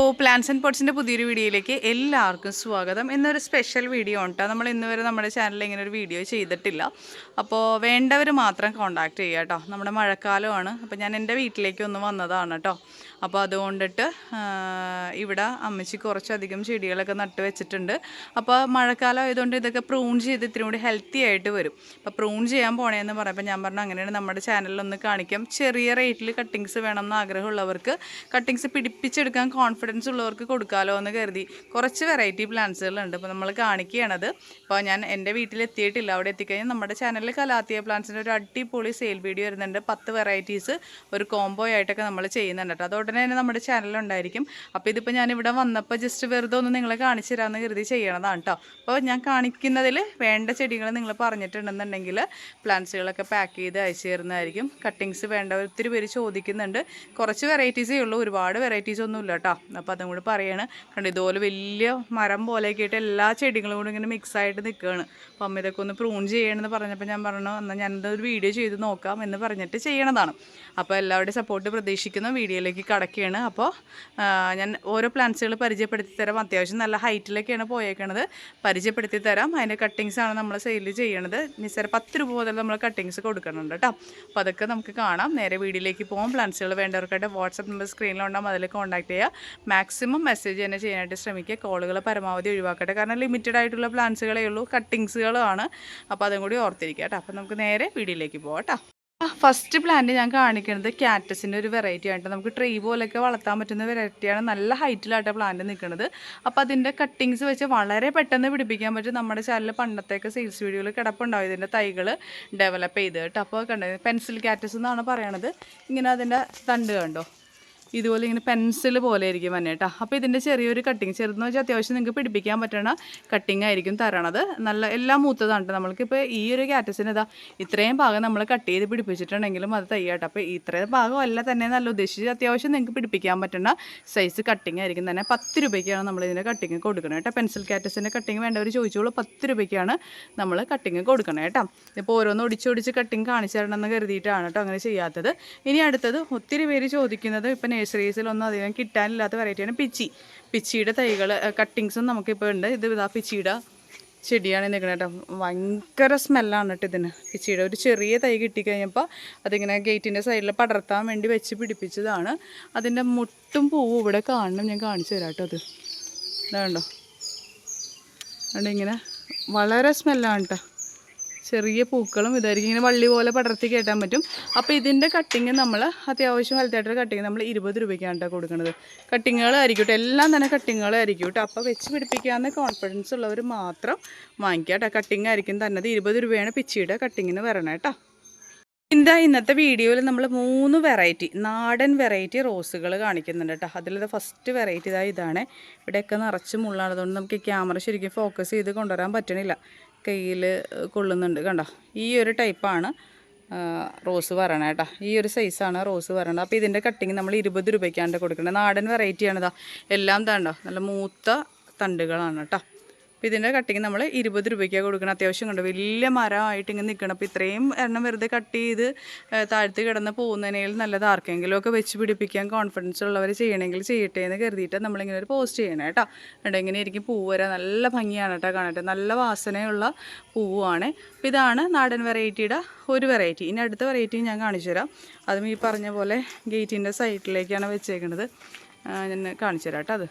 Plans and പോട്ട്സിന്റെ പുതിയൊരു വീഡിയോയിലേക്ക് എല്ലാവർക്കും സ്വാഗതം. ഇന്നൊരു സ്പെഷ്യൽ വീഡിയോ ഉണ്ട് നമ്മൾ ഇന്ന് വരെ നമ്മുടെ ചാനലിൽ ഇങ്ങനെ ഒരു വീഡിയോ ചെയ്തിട്ടില്ല. അപ്പോൾ വേണ്ടവർ മാത്രം കോൺടാക്ട് ചെയ്യുക കേട്ടോ നമ്മുടെ മഴക്കാലമാണ്. അപ്പോൾ ഞാൻ എന്റെ വീട്ടിലേക്ക് ഒന്ന് വന്നതാണ് കേട്ടോ അപ്പോൾ അതുകൊണ്ടിട്ട് ഇവിടെ അമ്മച്ചി കുറച്ചധികം ചെടികളൊക്കെ നട്ട് വെച്ചിട്ടുണ്ട്. അപ്പോൾ മഴക്കാലം ആയതുകൊണ്ട് ഇതൊക്കെ പ്രൂൺ ചെയ്ത് ഇത്തിരി കൂടി ഹെൽത്തി ആയിട്ട് വരും. അപ്പോൾ പ്രൂൺ ചെയ്യാൻ പോണേന്ന് പറഞ്ഞപ്പോൾ ഞാൻ പറഞ്ഞു അങ്ങനെയാണ് നമ്മുടെ ചാനലിലൊന്ന് കാണിക്കാം. ചെറിയ റേറ്റിൽ കട്ടിങ്സ് വേണം എന്ന് ആഗ്രഹമുള്ളവർക്ക് കട്ടിങ്സ് പിടിപ്പിച്ചെടുക്കാൻ കോൺഫിഡൻസ് ഉള്ളവർക്ക് കൊടുക്കാമല്ലോ എന്ന് കരുതി കുറച്ച് വെറൈറ്റി പ്ലാന്റ്സുകളുണ്ട് അപ്പോൾ നമ്മൾ കാണിക്കുകയാണത് അപ്പോൾ ഞാൻ എന്റെ വീട്ടിൽ എത്തിയിട്ടില്ല അവിടെ എത്തിക്കഴിഞ്ഞാൽ നമ്മുടെ ചാനലിൽ കലാത്തിയ പ്ലാന്റ്സിന്റെ ഒരു അടിപൊളി സെയിൽ വീഡിയോ വരുന്നുണ്ട്. പത്ത് വെറൈറ്റീസ് ഒരു കോംബോ ആയിട്ടൊക്കെ നമ്മൾ ചെയ്യുന്നുണ്ട് കേട്ടോ. അതുടനെ തന്നെ നമ്മുടെ ചാനലുണ്ടായിരിക്കും അപ്പോൾ ഇതിപ്പോൾ ഞാൻ ഇവിടെ വന്നപ്പോൾ ജസ്റ്റ് വെറുതെ ഒന്ന് നിങ്ങളെ കാണിച്ചു തരാമെന്ന് കരുതി ചെയ്യണതാണ് കേട്ടോ അപ്പോൾ ഞാൻ കാണിക്കുന്നതിൽ വേണ്ട ചെടികൾ നിങ്ങൾ പറഞ്ഞിട്ടുണ്ടെന്നുണ്ടെങ്കിൽ പ്ലാന്റ്സുകളൊക്കെ പാക്ക് ചെയ്ത് അയച്ചു തരുന്നതായിരിക്കും. കട്ടിങ്സ് വേണ്ട ഒത്തിരി പേര് ചോദിക്കുന്നുണ്ട്. കുറച്ച് വെറൈറ്റീസേ ഉള്ളൂ. ഒരുപാട് വെറൈറ്റീസ് ഒന്നുമില്ല കേട്ടോ അപ്പോൾ അതും കൂടി പറയാണ്. കണ്ടു ഇതുപോലെ വലിയ മരം പോലെയൊക്കെ ആയിട്ട് എല്ലാ ചെടികളും കൂടി ഇങ്ങനെ മിക്സ് ആയിട്ട് നിൽക്കുകയാണ് അപ്പോൾ അമ്മ ഇതൊക്കെ ഒന്ന് പ്രൂൺ ചെയ്യണമെന്ന് പറഞ്ഞപ്പോൾ ഞാൻ പറഞ്ഞു എന്നാൽ ഒരു വീഡിയോ ചെയ്ത് നോക്കാം എന്ന് പറഞ്ഞിട്ട് ചെയ്യണതാണ്. അപ്പോൾ എല്ലാവരുടെയും സപ്പോർട്ട് പ്രതീക്ഷിക്കുന്ന. വീഡിയോയിലേക്ക് കടക്കുകയാണ്. അപ്പോൾ ഞാൻ ഓരോ പ്ലാന്റ്സുകൾ പരിചയപ്പെടുത്തി തരാം. അത്യാവശ്യം നല്ല ഹൈറ്റിലൊക്കെയാണ് പോയേക്കണത്. പരിചയപ്പെടുത്തി തരാം. അതിന്റെ കട്ടിങ്സ് ആണ് നമ്മൾ സെയിൽ ചെയ്യണത്. നിസ്സാര പത്ത് രൂപ മുതൽ നമ്മൾ കട്ടിങ്സ് കൊടുക്കുന്നുണ്ട് കേട്ടോ അപ്പോൾ അതൊക്കെ നമുക്ക് കാണാം. നേരെ വീഡിയോയിലേക്ക് പോകാം പ്ലാന്റ്സുകൾ വേണ്ടവർക്കായിട്ട് വാട്സപ്പ് നമ്പർ സ്ക്രീനിലുണ്ടാകും അതിൽ കോൺടാക്ട് ചെയ്യുക മാക്സിമം മെസ്സേജ് തന്നെ ചെയ്യാനായിട്ട് ശ്രമിക്കുക. കോളുകൾ പരമാവധി ഒഴിവാക്കട്ടെ. കാരണം ലിമിറ്റഡ് ആയിട്ടുള്ള പ്ലാൻസുകളേ ഉള്ളൂ. കട്ടിങ്സുകളാണ് അപ്പോൾ അതും കൂടി ഓർത്തിരിക്കുക കേട്ടോ. അപ്പോൾ നമുക്ക് നേരെ വീഡിയോയിലേക്ക് പോകാം ഫസ്റ്റ് പ്ലാന്റ് ഞാൻ കാണിക്കുന്നത് ക്യാറ്റസിന്റെ ഒരു വെറൈറ്റി ആയിട്ട് നമുക്ക് ട്രീ പോലെയൊക്കെ വളർത്താൻ പറ്റുന്ന വെറൈറ്റിയാണ് നല്ല ഹൈറ്റിലായിട്ട് പ്ലാന്റ് നിൽക്കുന്നത് അപ്പോൾ അതിന്റെ കട്ടിങ്സ് വെച്ച് വളരെ പെട്ടെന്ന് പിടിപ്പിക്കാൻ പറ്റും. നമ്മുടെ ചാനലിൽ പണ്ടത്തെയൊക്കെ സെയിൽസ് വീഡിയോയിൽ കിടപ്പുണ്ടാവും. ഇതിന്റെ തൈകൾ ഡെവലപ്പ് ചെയ്ത് കേട്ടോ. അപ്പോൾ കണ്ടത് പെൻസിൽ ക്യാറ്റസ് എന്നാണ് പറയണത്. ഇങ്ങനെ അതിന്റെ തണ്ട് കണ്ടോ? ഇതുപോലെ ഇങ്ങനെ പെൻസിൽ പോലെ ആയിരിക്കും വന്നെ കേട്ടോ അപ്പോൾ ഇതിന്റെ ചെറിയൊരു കട്ടിങ് ചെറുതെന്ന് വെച്ചാൽ അത്യാവശ്യം നിങ്ങൾക്ക് പിടിപ്പിക്കാൻ പറ്റണ കട്ടിങ് ആയിരിക്കും തരണത്. നല്ല എല്ലാം മൂത്തതാണ് നമ്മൾക്കിപ്പോൾ ഈ ഒരു ക്യാറ്റസിന് ഇതാ ഇത്രയും ഭാഗം നമ്മൾ കട്ട് ചെയ്ത് പിടിപ്പിച്ചിട്ടുണ്ടെങ്കിലും അത് തയ്യാട്ടോ അപ്പോൾ ഇത്രയും അല്ല തന്നെ നല്ല ഉദ്ദേശിച്ച് അത്യാവശ്യം നിങ്ങൾക്ക് പിടിപ്പിക്കാൻ പറ്റുന്ന സൈസ് കട്ടിങ് ആയിരിക്കും തന്നെ. പത്ത് രൂപയ്ക്കാണ് നമ്മൾ ഇതിന്റെ കട്ടിങ് കൊടുക്കുന്നത് കേട്ടോ പെൻസിൽ ക്യാറ്റസിന്റെ കട്ടിങ് വേണ്ടവർ ചോദിച്ചോളൂ. പത്ത് രൂപയ്ക്കാണ് നമ്മൾ കട്ടിങ് കൊടുക്കണം കേട്ടോ ഇപ്പോൾ ഓരോന്ന് ഒടിച്ചൊടിച്ച് കട്ടിങ് കാണിച്ചു തരണം എന്ന് കരുതിയിട്ടാണ് കേട്ടോ അങ്ങനെ ചെയ്യാത്തത്. ഇനി അടുത്തത് ഒത്തിരി പേര് ചോദിക്കുന്നത് ഇപ്പോൾ നഴ്സറീസിലൊന്നും അധികം കിട്ടാനില്ലാത്ത വെറൈറ്റിയാണ് പിച്ചി. പിച്ചിയുടെ തൈകൾ കട്ടിങ്സും നമുക്കിപ്പോൾ ഉണ്ട്. ഇത് ഇതാ പിച്ചിയുടെ ചെടിയാണ് നിൽക്കുന്നത് കേട്ടോ. ഭയങ്കര സ്മെല്ലാണ് കേട്ടോ ഇതിന്. പിച്ചിയുടെ ഒരു ചെറിയ തൈ കിട്ടിക്കഴിഞ്ഞപ്പോൾ അതിങ്ങനെ ഗേറ്റിന്റെ സൈഡിൽ പടർത്താൻ വേണ്ടി വെച്ച് പിടിപ്പിച്ചതാണ്. അതിന്റെ മുട്ടും പൂവും ഇവിടെ കാണണം. ഞാൻ കാണിച്ചു തരാം കേട്ടോ അത്. ഇതാണ്ടോ അതുകൊണ്ട് ഇങ്ങനെ വളരെ സ്മെല്ലാണ് കേട്ടോ. ചെറിയ പൂക്കളും ഇതായിരിക്കും. ഇങ്ങനെ വള്ളി പോലെ പടർത്തി കയറ്റാൻ പറ്റും. അപ്പോൾ ഇതിന്റെ കട്ടിങ് നമ്മൾ അത്യാവശ്യം വലുതായിട്ടൊരു കട്ടിങ് നമ്മൾ ഇരുപത് രൂപയ്ക്കാണ് കേട്ടോ കൊടുക്കുന്നത്. കട്ടിങ്ങുകളായിരിക്കും കേട്ടോ എല്ലാം തന്നെ കട്ടിങ്ങുകളായിരിക്കും കേട്ടോ അപ്പോൾ വെച്ച് പിടിപ്പിക്കാമെന്ന് കോൺഫിഡൻസ് ഉള്ളവർ മാത്രം വാങ്ങിക്കുക കേട്ടോ കട്ടിങ് ആയിരിക്കും തന്നത്. ഇരുപത് രൂപയാണ് പിച്ചിയുടെ കട്ടിങ്ങിന് വരണം കേട്ടോ ഇതാ ഇന്നത്തെ വീഡിയോയിൽ നമ്മൾ മൂന്ന് വെറൈറ്റി നാടൻ വെറൈറ്റി റോസുകൾ കാണിക്കുന്നുണ്ട് കേട്ടോ അതിലത് ഫസ്റ്റ് വെറൈറ്റി ഇതാ ഇതാണ്. ഇവിടെയൊക്കെ നിറച്ച് മുള്ളാണ്. അതുകൊണ്ട് നമുക്ക് ക്യാമറ ശരിക്കും ഫോക്കസ് ചെയ്ത് കൊണ്ടുവരാൻ പറ്റണില്ല. കയ്യിൽ കൊള്ളുന്നുണ്ട്. കണ്ടോ? ഈ ഒരു ടൈപ്പാണ് റോസ് വരണം കേട്ടോ ഈ ഒരു സൈസാണ് റോസ് വരണത് അപ്പോൾ ഇതിന്റെ കട്ടിങ് നമ്മൾ ഇരുപത് രൂപയ്ക്കാണ്ട് കൊടുക്കുന്നത് നാടൻ വെറൈറ്റിയാണിതാ എല്ലാം താണ്ടോ നല്ല മൂത്ത തണ്ടുകളാണ് കേട്ടോ അപ്പോൾ ഇതിന്റെ കട്ടിങ് നമ്മൾ ഇരുപത് രൂപയ്ക്കാണ് കൊടുക്കണം. അത്യാവശ്യം കണ്ടു? വലിയ മരമായിട്ട് ഇങ്ങനെ നിൽക്കണം അപ്പോൾ ഇത്രയും എണ്ണം വെറുതെ കട്ട് ചെയ്ത് താഴ്ത്തി കിടന്ന് പോകുന്നതിനേൽ നല്ലത് ആർക്കെങ്കിലും ഒക്കെ വെച്ച് പിടിപ്പിക്കാൻ കോൺഫിഡൻസ് ഉള്ളവർ ചെയ്യണമെങ്കിൽ ചെയ്യട്ടെ എന്ന് കരുതിയിട്ട് നമ്മളിങ്ങനെ ഒരു പോസ്റ്റ് ചെയ്യണം കേട്ടോ. കണ്ടോ? ഇങ്ങനെ ഇരിക്കും. പൂവ് വരാൻ നല്ല ഭംഗിയാണ് കേട്ടോ കാണട്ടെ നല്ല വാസനയുള്ള പൂവാണ്. അപ്പോൾ ഇതാണ് നാടൻ വെറൈറ്റിയുടെ ഒരു വെറൈറ്റി ഇനി അടുത്ത വെറൈറ്റി ഞാൻ കാണിച്ചു തരാം. അതും ഈ പറഞ്ഞ പോലെ ഗേറ്റിന്റെ സൈഡിലേക്കാണ് വെച്ചേക്കുന്നത് ഞാൻ കാണിച്ചു തരാം കേട്ടോ അത്.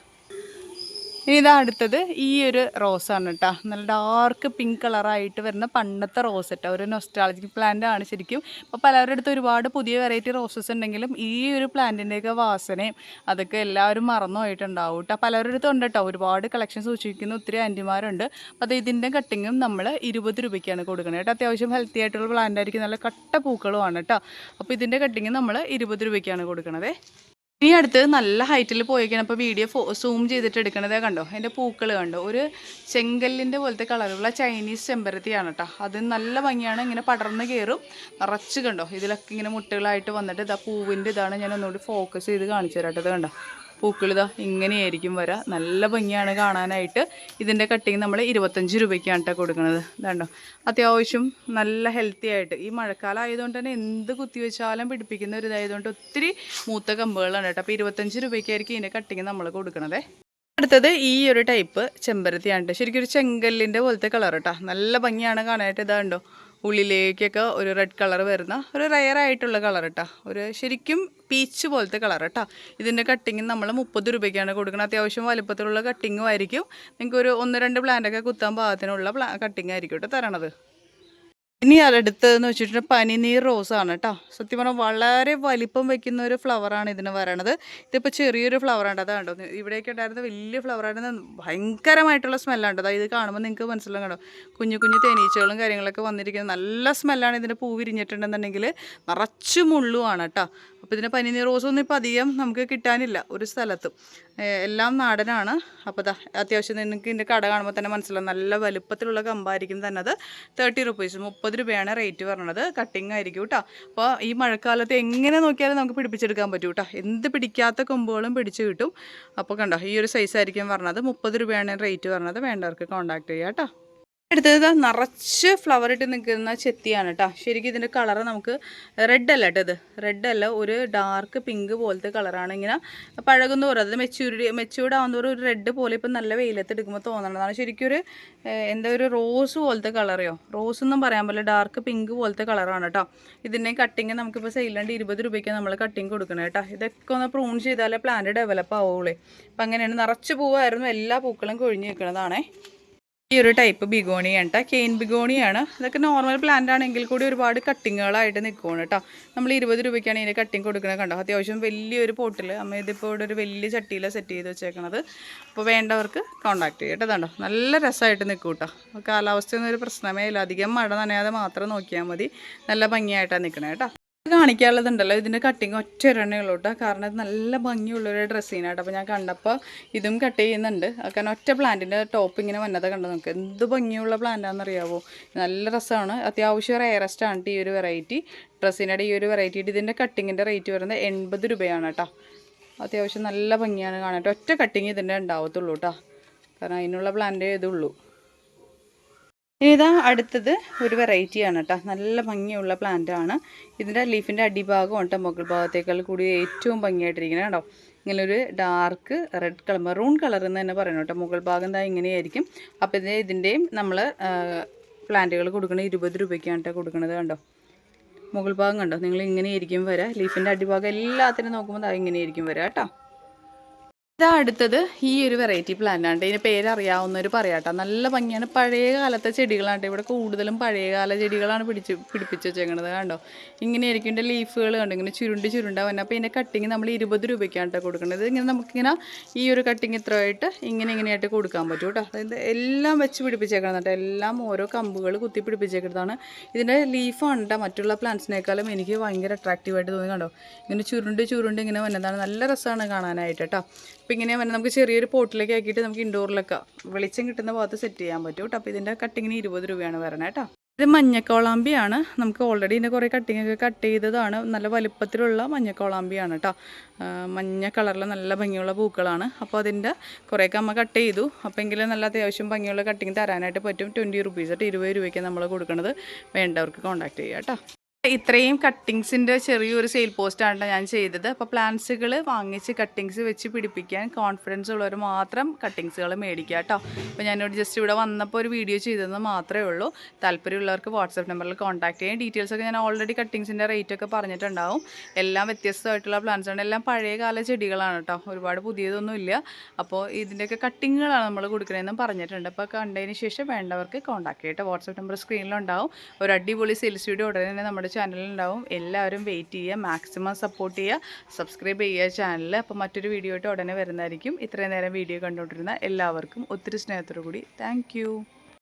ഇനി ഇതാ അടുത്തത് ഈ ഒരു റോസാണ് കേട്ടോ നല്ല ഡാർക്ക് പിങ്ക് കളറായിട്ട് വരുന്ന പണ്ടത്തെ റോസ് കേട്ടോ ഒരു നൊസ്റ്റാളജിക് പ്ലാന്റ് ആണ് ശരിക്കും. അപ്പോൾ പലരുടെ അടുത്ത് ഒരുപാട് പുതിയ വെറൈറ്റി റോസസ് ഉണ്ടെങ്കിലും ഈ ഒരു പ്ലാന്റിന്റെയൊക്കെ വാസനയും അതൊക്കെ എല്ലാവരും മറന്നു പോയിട്ടുണ്ടാവും കേട്ടോ പലരുടെ അടുത്തും ഉണ്ട് കേട്ടോ ഒരുപാട് കളക്ഷൻ സൂക്ഷിക്കുന്ന ഒത്തിരി ആന്റിമാരുണ്ട് അപ്പോൾ ഇതിന്റെ കട്ടിങ്ങും നമ്മൾ ഇരുപത് രൂപയ്ക്കാണ് കൊടുക്കുന്നത് കേട്ടോ അത്യാവശ്യം ഹെൽത്തി ആയിട്ടുള്ള പ്ലാന്റ് ആയിരിക്കും. നല്ല കട്ട പൂക്കളുമാണ് കേട്ടോ അപ്പോൾ ഇതിന്റെ കട്ടിങ് നമ്മൾ ഇരുപത് രൂപയ്ക്കാണ് കൊടുക്കണത്. ഇനി അടുത്ത് നല്ല ഹൈറ്റിൽ പോയിക്കണം. അപ്പോൾ വീഡിയോ ഫോ സൂം ചെയ്തിട്ട് എടുക്കണത് കണ്ടോ? അതിന്റെ പൂക്കൾ കണ്ടോ? ഒരു ചെങ്കല്ലിന്റെ പോലത്തെ കളറുള്ള ചൈനീസ് ചെമ്പരത്തിയാണ് കേട്ടോ അത് നല്ല ഭംഗിയാണ്. ഇങ്ങനെ പടർന്ന് കയറും നിറച്ച് കണ്ടോ? ഇതിലൊക്കെ ഇങ്ങനെ മുട്ടകളായിട്ട് വന്നിട്ട് ഇതാ പൂവിന്റെ ഇതാണ് ഞാൻ ഒന്നുകൂടി ഫോക്കസ് ചെയ്ത് കാണിച്ചു തരാം കേട്ടോ കണ്ടോ? പൂക്കളിതാ ഇങ്ങനെയായിരിക്കും വരാ. നല്ല ഭംഗിയാണ് കാണാനായിട്ട്. ഇതിന്റെ കട്ടിങ് നമ്മൾ ഇരുപത്തഞ്ച് രൂപയ്ക്കാണ് കേട്ടോ കൊടുക്കുന്നത് ഇതാണ്ടോ? അത്യാവശ്യം നല്ല ഹെൽത്തി ആയിട്ട്. ഈ മഴക്കാലം ആയതുകൊണ്ട് തന്നെ എന്ത് കുത്തിവെച്ചാലും പിടിപ്പിക്കുന്ന ഒരു ഇതായതുകൊണ്ട് ഒത്തിരി മൂത്ത കമ്പുകളാണ് കേട്ടോ അപ്പോൾ ഇരുപത്തഞ്ച് രൂപയ്ക്കായിരിക്കും ഇതിന്റെ കട്ടിങ് നമ്മൾ കൊടുക്കണതേ. അടുത്തത് ഈ ഒരു ടൈപ്പ് ചെമ്പരത്തിയാണ്. ശരിക്കും ഒരു ചെങ്കല്ലിന്റെ പോലത്തെ കളർ കേട്ടോ നല്ല ഭംഗിയാണ് കാണാനായിട്ട്. ഇതാണ്ടോ? ഉള്ളിലേക്കൊക്കെ ഒരു റെഡ് കളർ വരുന്ന ഒരു റയർ ആയിട്ടുള്ള കളർ കേട്ടോ ഒരു ശരിക്കും പീച്ച് പോലത്തെ കളർ കേട്ടോ ഇതിന്റെ കട്ടിങ് നമ്മൾ മുപ്പത് രൂപയ്ക്കാണ് കൊടുക്കുന്നത് അത്യാവശ്യം വലുപ്പത്തിലുള്ള കട്ടിങ്ങും ആയിരിക്കും. നിങ്ങൾക്ക് ഒരു ഒന്ന് രണ്ട് പ്ലാന്റൊക്കെ കുത്താൻ പാകത്തിനുള്ള പ്ലാ കട്ടിങ് ആയിരിക്കും കേട്ടോ തരണത്. ഇനി അടുത്തതെന്ന് വെച്ചിട്ടുണ്ടെങ്കിൽ പനിനീർ റോസാണ് കേട്ടോ. സത്യം പറഞ്ഞാൽ വളരെ വലിപ്പം വെക്കുന്ന ഒരു ഫ്ലവറാണ് ഇതിന് വരണത്. ഇതിപ്പോൾ ചെറിയൊരു ഫ്ലവറാണ് അതാണ്ടോ ഇവിടെയൊക്കെ ഉണ്ടായിരുന്ന വലിയ ഫ്ലവറായിരുന്നു ഭയങ്കരമായിട്ടുള്ള സ്മെല്ലാണ് അതായത് ഇത് കാണുമ്പോൾ നിങ്ങൾക്ക് മനസ്സിലാകും കേട്ടോ. കുഞ്ഞു കുഞ്ഞു തേനീച്ചകളും കാര്യങ്ങളൊക്കെ വന്നിരിക്കുന്നത് നല്ല സ്മെല്ലാണ് ഇതിന്റെ പൂ വിരിഞ്ഞിട്ടുണ്ടെന്നുണ്ടെങ്കിൽ നിറച്ച് മുള്ളുമാണ് കേട്ടോ. അപ്പോൾ ഇതിന്റെ പനിനീർ റോസൊന്നും ഇപ്പോൾ അധികം നമുക്ക് കിട്ടാനില്ല ഒരു സ്ഥലത്തും. എല്ലാം നാടനാണ്. അപ്പോൾ ദാ അത്യാവശ്യം നിങ്ങൾക്ക് ഇതിന്റെ കട കാണുമ്പോൾ തന്നെ മനസ്സിലാവും. നല്ല വലുപ്പത്തിലുള്ള കമ്പായിരിക്കും തന്നെ അത്. തേർട്ടി റുപ്പീസ് മുപ്പത് രൂപയാണ് റേറ്റ് പറഞ്ഞത്. കട്ടിങ് ആയിരിക്കും കേട്ടോ അപ്പോൾ ഈ മഴക്കാലത്ത് എങ്ങനെ നോക്കിയാലും നമുക്ക് പിടിപ്പിച്ചെടുക്കാൻ പറ്റും കേട്ടോ എന്ത് പിടിക്കാത്ത കൊമ്പുകളും പിടിച്ച് കിട്ടും. അപ്പോൾ കണ്ടോ ഈ ഒരു സൈസ് ആയിരിക്കും പറഞ്ഞത്. മുപ്പത് രൂപയാണ് റേറ്റ് പറഞ്ഞത്. വേണ്ടവർക്ക് കോൺടാക്ട് ചെയ്യാം കേട്ടോ അടുത്തത് നിറച്ച് ഫ്ലവർ ഇട്ട് നിൽക്കുന്ന ചെത്തിയാണ് കേട്ടോ ശരിക്കും ഇതിന്റെ കളർ നമുക്ക് റെഡ് അല്ല കേട്ടോ ഇത്. റെഡ് അല്ല ഒരു ഡാർക്ക് പിങ്ക് പോലത്തെ കളറാണ് ഇങ്ങനെ പഴകുന്ന പോലെ അത് മെച്യൂരിറ്റി മെച്യൂർഡ് ആവുന്നതോറും ഒരു റെഡ് പോലെ ഇപ്പം നല്ല വെയിലത്ത് എടുക്കുമ്പോൾ തോന്നണതാണ്. ശരിക്കും ഒരു എന്താ ഒരു റോസ് പോലത്തെ കളറയോ റോസ് ഒന്നും പറയാൻ പറ്റില്ല ഡാർക്ക് പിങ്ക് പോലത്തെ കളറാണ് കേട്ടോ ഇതിന്റെ കട്ടിങ് നമുക്കിപ്പോൾ സെയിലാണ്ട് ഇരുപത് രൂപയ്ക്ക് നമ്മൾ കട്ടിങ് കൊടുക്കണം കേട്ടോ ഇതൊക്കെ ഒന്ന് പ്രൂൺ ചെയ്താലേ പ്ലാന്റ് ഡെവലപ്പ് ആവുള്ളൂ. അപ്പം അങ്ങനെയാണ് നിറച്ച് പൂവായിരുന്നു എല്ലാ പൂക്കളും കൊഴിഞ്ഞ് നിൽക്കുന്നതാണേ. ഈ ഒരു ടൈപ്പ് ബിഗോണിയാണ് കേട്ടോ കെയിൻ ബിഗോണിയാണ് ഇതൊക്കെ നോർമൽ പ്ലാന്റ് ആണെങ്കിൽ കൂടി ഒരുപാട് കട്ടിങ്ങുകളായിട്ട് നിൽക്കുകയാണ് കേട്ടോ നമ്മൾ ഇരുപത് രൂപയ്ക്കാണ് ഇതിന് കട്ടിങ് കൊടുക്കുന്നത് കണ്ടോ? അത്യാവശ്യം വലിയൊരു പോട്ടിൽ അമ്മ ഇതിപ്പോൾ ഇവിടെ ഒരു വലിയ ചട്ടിയിലാണ് സെറ്റ് ചെയ്ത് വെച്ചേക്കണത്. അപ്പോൾ വേണ്ടവർക്ക് കോൺടാക്ട് ചെയ്യട്ടെ കണ്ടോ? നല്ല രസമായിട്ട് നിൽക്കും കേട്ടോ കാലാവസ്ഥയൊന്നും ഒരു പ്രശ്നമേ ഇല്ല. അധികം മഴ നനയാതെ മാത്രം നോക്കിയാൽ മതി. നല്ല ഭംഗിയായിട്ടാണ് നിൽക്കണേ കേട്ടോ കാണിക്കാനുള്ളതുണ്ടല്ലോ. ഇതിന്റെ കട്ടിങ് ഒറ്റ ഒരെണ്ണേ ഉള്ളൂ കേട്ടോ കാരണം ഇത് നല്ല ഭംഗിയുള്ളൊരു ഡ്രസ്സിനാട്ടോ അപ്പോൾ ഞാൻ കണ്ടപ്പോൾ ഇതും കട്ട് ചെയ്യുന്നുണ്ട്. കാരണം ഒറ്റ പ്ലാന്റിന്റെ ടോപ്പ് ഇങ്ങനെ വന്നത് കണ്ടു നമുക്ക്. എന്ത് ഭംഗിയുള്ള പ്ലാന്റാണെന്നറിയാവോ നല്ല രസമാണ് അത്യാവശ്യം റയറസ്റ്റ് ആണ് ഈ ഒരു വെറൈറ്റി ഡ്രസ്സിന്റെ ഈ ഒരു വെറൈറ്റി ഇതിന്റെ കട്ടിങ്ങിന്റെ റേറ്റ് വരുന്നത് എൺപത് രൂപയാണ് കേട്ടോ അത്യാവശ്യം നല്ല ഭംഗിയാണ് കാണാൻ ഒറ്റ കട്ടിങ് ഇതിന്റെ ഉണ്ടാവത്തുള്ളൂ കേട്ടോ കാരണം അതിനുള്ള പ്ലാന്റേ ഇതുള്ളൂ. ഇനി ഇതാ അടുത്തത് ഒരു വെറൈറ്റിയാണ് കേട്ടോ നല്ല ഭംഗിയുള്ള പ്ലാന്റ് ആണ്. ഇതിന്റെ ലീഫിന്റെ അടിഭാഗം കേട്ടോ മുകൾ ഭാഗത്തേക്കാൾ കൂടി ഏറ്റവും ഭംഗിയായിട്ടിരിക്കുന്നത് കേട്ടോ ഇങ്ങനെ ഒരു dark red colour maroon colour എന്ന് തന്നെ പറയണം കേട്ടോ മുകൾ ഭാഗം എന്താ ഇങ്ങനെയായിരിക്കും. അപ്പോൾ ഇത് ഇതിന്റെയും നമ്മൾ പ്ലാന്റുകൾ കൊടുക്കുന്നത് ഇരുപത് രൂപയ്ക്കാണ് കേട്ടോ കൊടുക്കുന്നത് കണ്ടോ? മുകൾ ഭാഗം കണ്ടോ? നിങ്ങൾ ഇങ്ങനെയായിരിക്കും വരാം. ലീഫിന്റെ അടിഭാഗം എല്ലാത്തിനും നോക്കുമ്പോൾ ദാ ഇങ്ങനെയായിരിക്കും വരാം കേട്ടോ ഇതാ അടുത്തത് ഈ ഒരു വെറൈറ്റി പ്ലാന്റ് ആണ്. ഇതിന്റെ പേരറിയാവുന്നവർ പറയാട്ടോ. നല്ല ഭംഗിയാണ്. പഴയ കാലത്തെ ചെടികളാണ് ഇവിടെ കൂടുതലും പഴയകാല ചെടികളാണ് പിടിച്ച് പിടിപ്പിച്ച് വെച്ചേക്കണത് കണ്ടോ? ഇങ്ങനെയായിരിക്കും ഇതിന്റെ ലീഫുകൾ കണ്ടോ? ഇങ്ങനെ ചുരുണ്ട് ചുരുണ്ടാ വന്നെ. അപ്പോൾ ഇതിന്റെ കട്ടിങ് നമ്മൾ ഇരുപത് രൂപയ്ക്കാണ് കേട്ടോ കൊടുക്കുന്നത് ഇങ്ങനെ നമുക്കിങ്ങനെ ഈ ഒരു കട്ടിങ് ഇത്രയായിട്ട് ഇങ്ങനെ ഇങ്ങനെയായിട്ട് കൊടുക്കാൻ പറ്റും കേട്ടോ. അതായത് എല്ലാം വെച്ച് പിടിപ്പിച്ചേക്കണം കേട്ടോ. എല്ലാം ഓരോ കമ്പുകൾ കുത്തി പിടിപ്പിച്ചേക്കുന്നതാണ് ഇതിന്റെ ലീഫാണ് കേട്ടോ മറ്റുള്ള പ്ലാന്റ്സിനേക്കാളും എനിക്ക് ഭയങ്കര അട്രാക്റ്റീവായിട്ട് തോന്നി കണ്ടോ? ഇങ്ങനെ ചുരുണ്ട് ചുരുണ്ട് ഇങ്ങനെ വന്നതാണ്. നല്ല രസമാണ് കാണാനായിട്ട് കേട്ടോ. അപ്പോൾ ഇങ്ങനെ പറഞ്ഞാൽ നമുക്ക് ചെറിയൊരു പോട്ടിലേക്ക് ആക്കിയിട്ട് നമുക്ക് ഇൻഡോറിലൊക്കെ വെളിച്ചം കിട്ടുന്ന ഭാഗത്ത് സെറ്റ് ചെയ്യാൻ പറ്റും കേട്ടോ. അപ്പോൾ ഇതിന്റെ കട്ടിങ്ങിന് ഇരുപത് രൂപയാണ് വരണേ കേട്ടോ. ഇത് മഞ്ഞക്കോളാമ്പിയാണ്. നമുക്ക് ഓൾറെഡി ഇതിന്റെ കുറേ കട്ടിങ്ങൊക്കെ കട്ട് ചെയ്തതാണ്. നല്ല വലുപ്പത്തിലുള്ള മഞ്ഞക്കോളാമ്പിയാണ് കേട്ടോ. മഞ്ഞ കളറിൽ നല്ല ഭംഗിയുള്ള പൂക്കളാണ്. അപ്പോൾ അതിന്റെ കുറേയൊക്കെ അമ്മ കട്ട് ചെയ്തു. അപ്പോൾ എങ്കിലും നല്ല അത്യാവശ്യം ഭംഗിയുള്ള കട്ടിങ് തരാനായിട്ട് പറ്റും. ട്വന്റി റുപ്പീസ് ആയിട്ട് ഇരുപത് രൂപയ്ക്ക് നമ്മൾ കൊടുക്കുന്നത് വേണ്ടവർക്ക് കോൺടാക്ട് ചെയ്യാം കേട്ടോ. ഇത്രയും കട്ടിങ്സിന്റെ ചെറിയൊരു സെയിൽ പോസ്റ്റാണ് ഞാൻ ചെയ്തത്. അപ്പോൾ പ്ലാന്റ്സുകൾ വാങ്ങിച്ച് കട്ടിങ്സ് വെച്ച് പിടിപ്പിക്കാൻ കോൺഫിഡൻസ് ഉള്ളവർ മാത്രം കട്ടിങ്സുകൾ മേടിക്കുക കേട്ടോ. അപ്പോൾ ഞാനിവിടെ ജസ്റ്റ് ഇവിടെ വന്നപ്പോൾ ഒരു വീഡിയോ ചെയ്തതെന്ന് മാത്രമേ ഉള്ളൂ. താല്പര്യമുള്ളവർക്ക് വാട്സപ്പ് നമ്പറിൽ കോൺടാക്ട് ചെയ്യാം. ഡീറ്റെയിൽസ് ഒക്കെ ഞാൻ ഓൾറെഡി കട്ടിങ്സിന്റെ റേറ്റ് ഒക്കെ പറഞ്ഞിട്ടുണ്ടാവും. എല്ലാം വ്യത്യസ്തമായിട്ടുള്ള പ്ലാന്റ്സാണ് എല്ലാം പഴയ കാല ചെടികളാണ് കേട്ടോ. ഒരുപാട് പുതിയതൊന്നുമില്ല അപ്പോൾ ഇതിന്റെയൊക്കെ കട്ടിങ്ങുകളാണ് നമ്മൾ കൊടുക്കണതെന്നും പറഞ്ഞിട്ടുണ്ട്. അപ്പോൾ കണ്ടതിന് ശേഷം വേണ്ടവർക്ക് കോൺടാക്ട് ചെയ്യട്ടെ വാട്സപ്പ് നമ്പർ സ്ക്രീനിലുണ്ടാവും ഒരു അടിപൊളി സെയിൽസ് വീഡിയോ ഉടനെ തന്നെ നമ്മുടെ ചാനലിലുണ്ടാവും. എല്ലാവരും വെയിറ്റ് ചെയ്യുക മാക്സിമം സപ്പോർട്ട് ചെയ്യുക സബ്സ്ക്രൈബ് ചെയ്യുക ചാനൽ അപ്പോൾ മറ്റൊരു വീഡിയോ ആയിട്ട് ഉടനെ വരുന്നതായിരിക്കും. ഇത്രയും നേരം വീഡിയോ കണ്ടുകൊണ്ടിരുന്ന എല്ലാവർക്കും ഒത്തിരി സ്നേഹത്തോടു കൂടി താങ്ക്